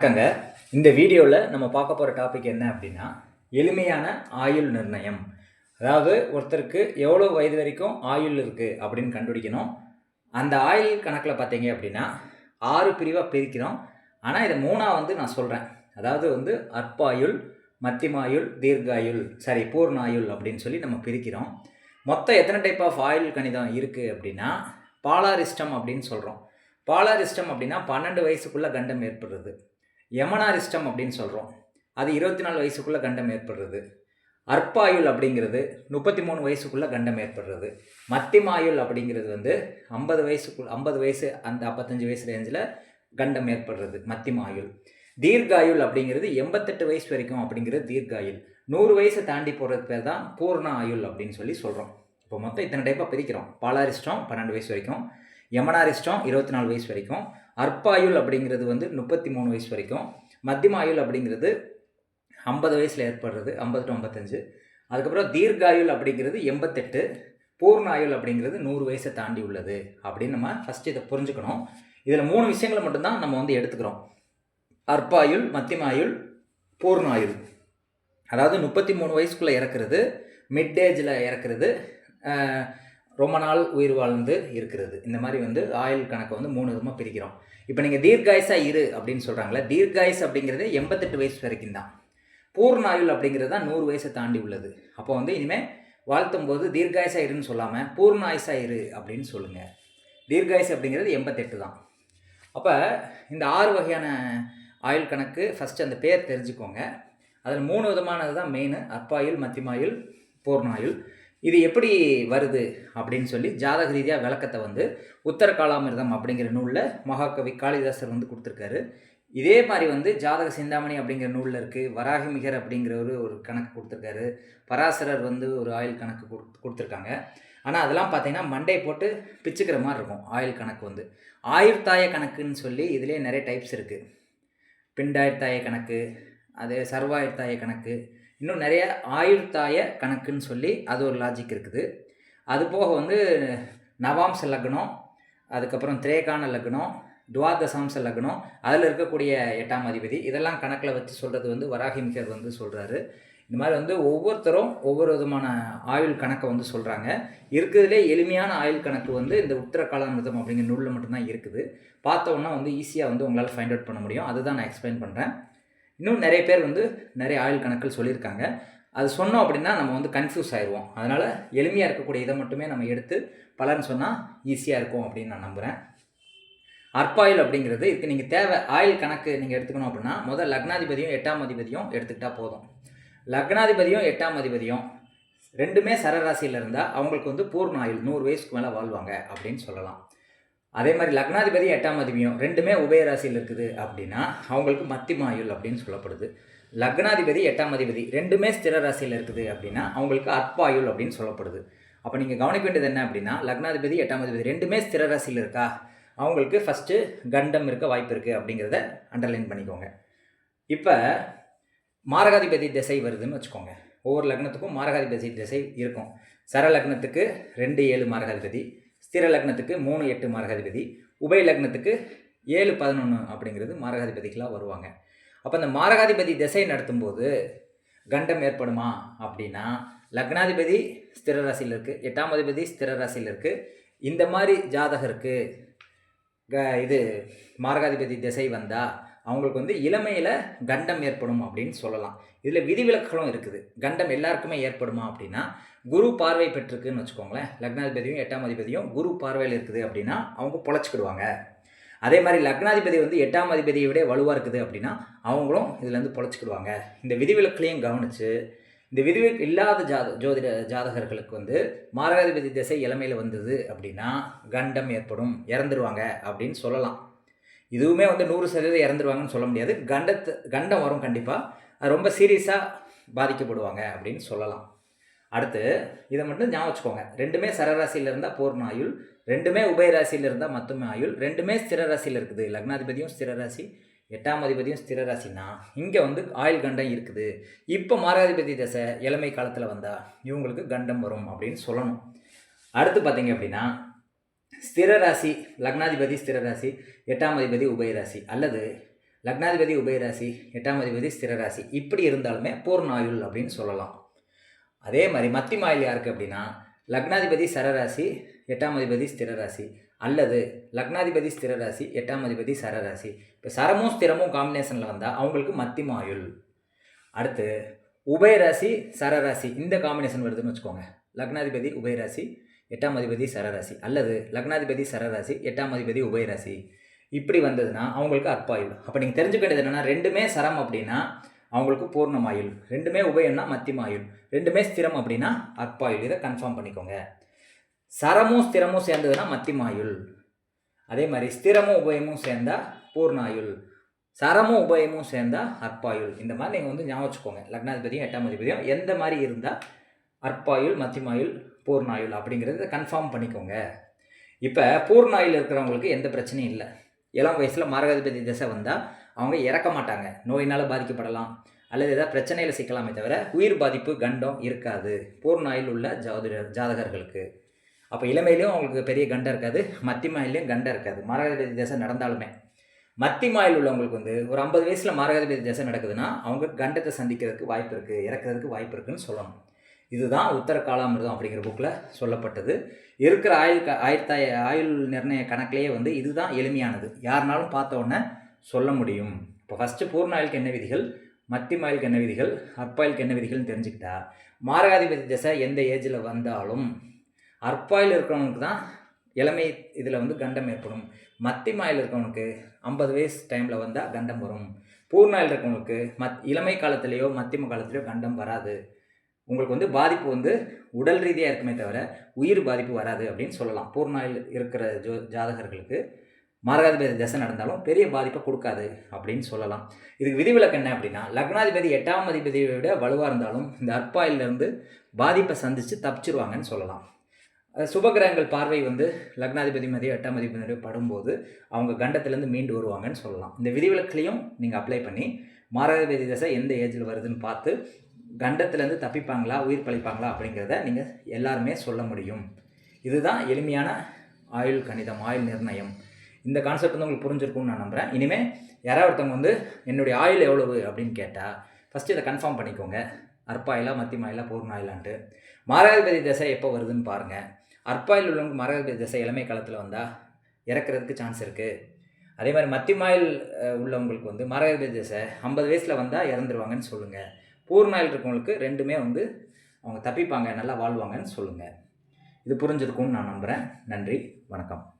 வணக்கங்க. இந்த வீடியோவில் நம்ம பார்க்க போகிற டாபிக் என்ன அப்படின்னா எளிமையான ஆயுள் நிர்ணயம். அதாவது ஒருத்தருக்கு எவ்வளோ வயது வரைக்கும் ஆயுள் இருக்குது அப்படின்னு கண்டுபிடிக்கணும். அந்த ஆயுள் கணக்கில் பார்த்தீங்க அப்படின்னா ஆறு பிரிவாக பிரிக்கிறோம். ஆனால் இதை மூணாக வந்து நான் சொல்கிறேன் அதாவது வந்து அற்பாயுள் மத்திமாயுள் தீர்காயுள் சாரி பூர்ணாயுள் அப்படின்னு சொல்லி நம்ம பிரிக்கிறோம். மொத்தம் எத்தனை டைப் ஆஃப் ஆயுள் கணிதம் இருக்குது அப்படின்னா பாலாரிஸ்டம் அப்படின்னு சொல்கிறோம் பாலாரிஸ்டம் அப்படின்னா பன்னெண்டு வயசுக்குள்ளே கண்டம் ஏற்படுறது. யமனாரிஸ்டம் அப்படின்னு சொல்கிறோம் அது இருபத்தி நாலு வயசுக்குள்ளே கண்டம் ஏற்படுறது. அற்பாயுள் அப்படிங்கிறது முப்பத்தி மூணு வயசுக்குள்ளே கண்டம் ஏற்படுறது. மத்திமாயுள் அப்படிங்கிறது வந்து ஐம்பது வயசுக்குள் ஐம்பது வயசு அந்த ஐம்பத்தஞ்சு வயசு ரேஞ்சில் கண்டம் ஏற்படுறது மத்திமாயுள். தீர்காயுள் அப்படிங்கிறது எண்பத்தெட்டு வயசு வரைக்கும் அப்படிங்கிறது தீர்காயுள். நூறு வயசை தாண்டி போகிறது பேர் தான் பூர்ண ஆயுள் அப்படின்னு சொல்லி சொல்கிறோம் இப்போ மொத்தம் இத்தனை டைப்பாக பிரிக்கிறோம். பாலாரிஸ்டம் பன்னெண்டு வயசு வரைக்கும் யமனாரிஸ்டம் இருபத்தி நாலு வயசு வரைக்கும் அற்பாயுள் அப்படிங்கிறது வந்து முப்பத்தி மூணு வயசு வரைக்கும் மத்தியமாயுள் அப்படிங்கிறது ஐம்பது வயசில் ஏற்படுறது ஐம்பது டு ஐம்பத்தஞ்சு. அதுக்கப்புறம் தீர்காயுள் அப்படிங்கிறது எண்பத்தெட்டு பூர்ணாயுள் அப்படிங்கிறது நூறு வயசை தாண்டி உள்ளது அப்படின்னு நம்ம ஃபஸ்ட்டு இதை புரிஞ்சுக்கணும். இதில் மூணு விஷயங்களை மட்டும்தான் நம்ம வந்து எடுத்துக்கிறோம். அற்பாயுள் மத்தியமாயுள் பூர்ணாயுள். அதாவது முப்பத்தி மூணு வயசுக்குள்ளே இறக்குறது மிட் ஏஜில் இறக்குறது ரொம்ப நாள் உயிர் வாழ்ந்து இருக்கிறது. இந்த மாதிரி வந்து ஆயுள் கணக்கை வந்து மூணு விதமாக பிரிக்கிறோம். இப்போ நீங்கள் தீர்காயுசா இரு அப்படின்னு சொல்கிறாங்களே தீர்காயுஸ் அப்படிங்கிறது எண்பத்தெட்டு வயசு வரைக்கும் தான். பூர்ணாயுள் அப்படிங்கிறது தான் நூறு வயசை தாண்டி உள்ளது. அப்போ வந்து இனிமேல் வாழ்த்தும் போது தீர்காயுசா இருன்னு சொல்லாமல் பூர்ண ஆயுசாக இரு அப்படின்னு சொல்லுங்கள் தீர்காயுஸ் அப்படிங்கிறது எண்பத்தெட்டு தான். அப்போ இந்த ஆறு வகையான ஆயுள் கணக்கு ஃபஸ்ட்டு அந்த பேர் தெரிஞ்சுக்கோங்க. அதில் மூணு விதமானது தான் மெயின் அற்பாயுள் மத்தியமாயுள் பூர்ணாயுள். இது எப்படி வருது அப்படின்னு சொல்லி ஜாதக ரீதியாக விளக்கத்தை வந்து உத்தர காலாமிர்தம் அப்படிங்கிற நூலில் மகாகவி காளிதாசர் வந்து கொடுத்துருக்காரு. இதே மாதிரி வந்து ஜாதக சிந்தாமணி அப்படிங்கிற நூலில் இருக்குது வராகிமிகர் அப்படிங்கிறவர் ஒரு கணக்கு கொடுத்துருக்காரு. பராசரர் வந்து ஒரு ஆயுள் கணக்கு கொடு கொடுத்துருக்காங்க. ஆனால் அதெல்லாம் பார்த்தீங்கன்னா மண்டை போட்டு பிச்சுக்கிற மாதிரி இருக்கும் ஆயுள் கணக்கு வந்து. ஆயுர்தாய கணக்குன்னு சொல்லி இதுலேயே நிறைய டைப்ஸ் இருக்குது பிண்டாயிரத்தாய கணக்கு அது சர்வாயுர்தாய கணக்கு இன்னும் நிறைய ஆயுள்தாய கணக்குன்னு சொல்லி அது ஒரு லாஜிக் இருக்குது. அது போக வந்து நவாம்ச லக்னம் அதுக்கப்புறம் திரேகான லக்னம் துவாதசாம்ச லக்னம் அதில் இருக்கக்கூடிய எட்டாம் அதிபதி இதெல்லாம் கணக்கில் வச்சு சொல்கிறது வந்து வராகிமிகர் வந்து சொல்கிறாரு இந்த மாதிரி வந்து ஒவ்வொருத்தரும் ஒவ்வொரு விதமான ஆயுள் கணக்கை வந்து சொல்கிறாங்க இருக்கிறதுலே எளிமையான ஆயுள் கணக்கு வந்து இந்த உத்தர காலாமிருதம் அப்படிங்கிற நூலில் மட்டும்தான் இருக்குது. பார்த்தோன்னா வந்து ஈஸியாக வந்து உங்களால் ஃபைண்ட் அவுட் பண்ண முடியும். அதுதான் நான் எக்ஸ்பிளைன் பண்ணுறேன் இன்னும் நிறைய பேர் வந்து நிறைய ஆயுள் கணக்கில் சொல்லியிருக்காங்க. அது சொன்னோம் அப்படின்னா நம்ம வந்து கன்ஃபியூஸ் ஆயிடுவோம் அதனால் எளிமையாக இருக்கக்கூடிய இதை மட்டுமே நம்ம எடுத்து பலன் சொன்னால் ஈஸியாக இருக்கும் அப்படின்னு நான் நம்புகிறேன் அற்பாயில் அப்படிங்கிறது இதுக்கு நீங்கள் தேவை ஆயில் கணக்கு நீங்கள் எடுத்துக்கணும் அப்படின்னா முதல் லக்னாதிபதியும் எட்டாம் அதிபதியும் எடுத்துக்கிட்டால் போதும். லக்னாதிபதியும் எட்டாம் அதிபதியும் ரெண்டுமே சரராசியில் இருந்தால் அவங்களுக்கு வந்து பூர்ண ஆயுள் நூறு வயசுக்கு மேலே வாழ்வாங்க அப்படின்னு சொல்லலாம். அதே மாதிரி லக்னாதிபதி எட்டாம் அதிபதியும் ரெண்டுமே உபயராசியில் இருக்குது அப்படின்னா அவங்களுக்கு மத்திமாயுள் அப்படின்னு சொல்லப்படுது. லக்னாதிபதி எட்டாம் அதிபதி ரெண்டுமே ஸ்திர ராசியில் இருக்குது அப்படின்னா அவங்களுக்கு அற்பாயுள் அப்படின்னு சொல்லப்படுது. அப்போ நீங்கள் கவனிக்க வேண்டியது என்ன அப்படின்னா லக்னாதிபதி எட்டாம் அதிபதி ரெண்டுமே ஸ்திர ராசியில் இருக்கா? அவங்களுக்கு ஃபஸ்ட்டு கண்டம் இருக்க வாய்ப்பு இருக்குது அப்படிங்கிறத அண்டர்லைன் பண்ணிக்கோங்க. இப்போ மாரகாதிபதி திசை வருதுன்னு வச்சுக்கோங்க. ஒவ்வொரு லக்னத்துக்கும் மாரகாதிபதி திசை இருக்கும். சர லக்னத்துக்கு ரெண்டு ஏழு மாரகாதிபதி ஸ்திர லக்னத்துக்கு மூணு எட்டு மாரகாதிபதி உபய லக்னத்துக்கு ஏழு பதினொன்று அப்படிங்கிறது மாரகாதிபதிகளாக வருவாங்க. அப்போ அந்த மாரகாதிபதி திசை நடத்தும்போது கண்டம் ஏற்படுமா அப்படின்னா லக்னாதிபதி ஸ்திர ராசியில் இருக்குது எட்டாம் அதிபதி ஸ்திர ராசியில் இருக்குது இந்த மாதிரி ஜாதகருக்கு க இது மாரகாதிபதி திசை வந்தால் அவங்களுக்கு வந்து இளமையில் கண்டம் ஏற்படும் அப்படின்னு சொல்லலாம். இதில் விதிவிலக்குகளும் இருக்குது. கண்டம் எல்லாருக்குமே ஏற்படுமா அப்படின்னா குரு பார்வை பெற்றிருக்குன்னு வச்சுக்கோங்களேன். லக்னாதிபதியும் எட்டாம் அதிபதியும் குரு பார்வையில் இருக்குது அப்படின்னா அவங்க பொழைச்சிக்கிடுவாங்க. அதே மாதிரி லக்னாதிபதி வந்து எட்டாம் அதிபதியை விட வலுவாக இருக்குது அப்படின்னா அவங்களும் இதுலேருந்து பொழைச்சிக்கிடுவாங்க. இந்த விதிவிலக்குலையும் கவனித்து இந்த விதிவிலக்கு இல்லாத ஜாத ஜோதிட ஜாதகர்களுக்கு வந்து மாரகாதிபதி திசை இளமையில் வந்தது அப்படின்னா கண்டம் ஏற்படும் இறந்துருவாங்க அப்படின்னு சொல்லலாம். இதுவுமே வந்து நூறு சதவீதம் இறந்துருவாங்கன்னு சொல்ல முடியாது. கண்டத்து கண்டம் வரும் கண்டிப்பாக அது ரொம்ப சீரியஸாக பாதிக்கப்படுவாங்க அப்படின்னு சொல்லலாம். அடுத்து இதை மட்டும் ஞாபகம் வச்சுக்கோங்க. ரெண்டுமே சரராசியில் இருந்தால் பூர்ண ஆயுள் ரெண்டுமே உபயராசியில் இருந்தால் மொத்தமே ஆயுள் ரெண்டுமே ஸ்திர ராசியில் இருக்குது. லக்னாதிபதியும் ஸ்திர ராசி எட்டாம் அதிபதியும் ஸ்திர ராசினா இங்கே வந்து ஆயுள் கண்டம் இருக்குது. இப்போ மாராதிபதி தசை இளமை காலத்தில் வந்தால் இவங்களுக்கு கண்டம் வரும் அப்படின்னு சொல்லணும். அடுத்து பார்த்தீங்க அப்படின்னா ஸ்திர ராசி லக்னாதிபதி ஸ்திர ராசி எட்டாம் அதிபதி உபயராசி அல்லது லக்னாதிபதி உபயராசி எட்டாம் அதிபதி ஸ்திரராசி. இப்படி இருந்தாலுமே பூர்ணாயுள் அப்படின்னு சொல்லலாம். அதே மாதிரி மத்தி மாயில் யாருக்கு அப்படின்னா லக்னாதிபதி சரராசி எட்டாம் அதிபதி ஸ்திரராசி அல்லது லக்னாதிபதி ஸ்திரராசி எட்டாம் அதிபதி சரராசி. இப்போ சரமும் ஸ்திரமும் காம்பினேஷனில் வந்தால் அவங்களுக்கு மத்திமாயுள் அடுத்து உபயராசி சரராசி இந்த காம்பினேஷன் வருதுன்னு வச்சுக்கோங்க. லக்னாதிபதி உபயராசி எட்டாம் அதிபதி சரராசி அல்லது லக்னாதிபதி சரராசி எட்டாம் அதிபதி உபயராசி. இப்படி வந்ததுன்னா அவங்களுக்கு அற்பாயுள். அப்போ நீங்கள் தெரிஞ்சுக்க வேண்டியது என்னென்னா ரெண்டுமே சரம் அப்படின்னா அவங்களுக்கு பூர்ணமாயுள். ரெண்டுமே உபயம்னா மத்தியமாயுள் ரெண்டுமே ஸ்திரம் அப்படின்னா அற்பாயுள். இதை கன்ஃபார்ம் பண்ணிக்கோங்க. சரமும் ஸ்திரமும் சேர்ந்ததுன்னா மத்தியமாயுள் அதே மாதிரி ஸ்திரமும் உபயமும் சேர்ந்தால் பூர்ணாயுள். சரமும் உபயமும் சேர்ந்தால் அற்பாயுள். இந்த மாதிரி நீங்கள் வந்து ஞாபகம் வச்சுக்கோங்க. லக்னாதிபதியும் எட்டாம் அதிபதியும் எந்த மாதிரி இருந்தால் அற்பாயுள் மத்தியமாயுள் பூர்ணாயுள் அப்படிங்கிறத கன்ஃபார்ம் பண்ணிக்கோங்க. இப்போ பூர்ணாயில் இருக்கிறவங்களுக்கு எந்த பிரச்சனையும் இல்லை. இளம் வயசில் மாரகாதிபதி திசை வந்தால் அவங்க இறக்க மாட்டாங்க. நோயினால் பாதிக்கப்படலாம். அல்லது ஏதாவது பிரச்சனையில் சிக்கலாமே தவிர உயிர் பாதிப்பு கண்டம் இருக்காது. பூர்ணாயில் உள்ள ஜாதிர ஜாதகர்களுக்கு. அப்போ இளமையிலையும் அவங்களுக்கு பெரிய கண்டம் இருக்காது. மத்தியமாயிலையும் கண்டம் இருக்காது. மாரகாதிபதி திசை நடந்தாலுமே. மத்தியமாயில் உள்ளவங்களுக்கு வந்து ஒரு ஐம்பது வயசில் மாரகாதிபதி திசை நடக்குதுன்னா அவங்க கண்டத்தை சந்திக்கிறதுக்கு வாய்ப்பு இருக்குது இறக்கிறதுக்கு வாய்ப்பு இருக்குதுன்னு சொல்லணும். இதுதான் உத்தர காலாமிர்தம் அப்படிங்கிற புக்கில் சொல்லப்பட்டது. இருக்கிற ஆயுள் க ஆயுர்த்தாய ஆயுள் நிர்ணய கணக்கிலேயே வந்து இதுதான் எளிமையானது. யாருனாலும் பார்த்த உடனே சொல்ல முடியும். இப்போ ஃபஸ்ட்டு பூர்ண ஆயுளுக்கு என்ன விதிகள்? மத்திய ஆயுளுக்கு என்ன விதிகள்? அற்பாயுளுக்கு என்ன விதிகள்னு தெரிஞ்சுக்கிட்டா மாரகாதிபதி திசை எந்த ஏஜில் வந்தாலும் அற்பாயில் இருக்கிறவனுக்கு தான் இளமை இதில் வந்து கண்டம் ஏற்படும். மத்திமாயில் இருக்கவனுக்கு ஐம்பது வயசு டைமில் வந்தால் கண்டம் வரும். பூர்ணாயில் இருக்கவனுக்கு மத் இளமை காலத்திலேயோ மத்தியம காலத்திலேயோ கண்டம் வராது. உங்களுக்கு வந்து பாதிப்பு வந்து உடல் ரீதியாக இருக்குமே தவிர உயிர் பாதிப்பு வராது அப்படின்னு சொல்லலாம். பூர்ணாயில் இருக்கிற ஜோ ஜாதகர்களுக்கு மாரகாதிபதி தசை நடந்தாலும் பெரிய பாதிப்பை கொடுக்காது அப்படின்னு சொல்லலாம். இதுக்கு விதிவிலக்கு என்ன அப்படின்னா லக்னாதிபதி எட்டாம் அதிபதியை விட வலுவாக இருந்தாலும் இந்த அற்பாயிலிருந்து பாதிப்பை சந்தித்து தப்பிச்சிருவாங்கன்னு சொல்லலாம். சுபகிரகங்கள் பார்வை வந்து லக்னாதிபதி மதியம் எட்டாம் அதிபதி படும்போது அவங்க கண்டத்துலேருந்து மீண்டு வருவாங்கன்னு சொல்லலாம். இந்த விதிவிலக்குலையும் நீங்கள் அப்ளை பண்ணி மாரகாதிபதி தசை எந்த ஏஜில் வருதுன்னு பார்த்து கண்டத்துலேருந்து தப்பிப்பாங்களா உயிர் பழிப்பாங்களா அப்படிங்கிறத நீங்கள் எல்லாருமே சொல்ல முடியும். இதுதான் எளிமையான ஆயுள் கணிதம் ஆயுள் நிர்ணயம். இந்த கான்செப்ட் வந்து உங்களுக்கு புரிஞ்சிருக்கும்னு நான் நம்புகிறேன் இனிமேல் யாராவது ஒருத்தவங்க வந்து என்னுடைய ஆயில் எவ்வளவு அப்படின்னு கேட்டால் ஃபஸ்ட்டு இதை கன்ஃபார்ம் பண்ணிக்கோங்க. அற்பாயிலா மத்தியமாயிலா பூர்ணாயிலான்ட்டு. மாரகாதிபதி தசை எப்போ வருதுன்னு பாருங்கள் அற்பாயில் உள்ளவங்க மாரகாதிபதி தசை இளமை காலத்தில் வந்தால் இறக்குறதுக்கு சான்ஸ் இருக்குது அதே மாதிரி மத்தியமாயில் உள்ளவங்களுக்கு வந்து மாரகாதிபதி தசை ஐம்பது வயசில் வந்தால் இறந்துருவாங்கன்னு சொல்லுங்கள் பூர்ணாயில் இருக்கவங்களுக்கு ரெண்டுமே வந்து அவங்க தப்பிப்பாங்க நல்லா வாழ்வாங்கன்னு சொல்லுங்கள் இது புரிஞ்சிருக்கும்னு நான் நம்புகிறேன் நன்றி வணக்கம்.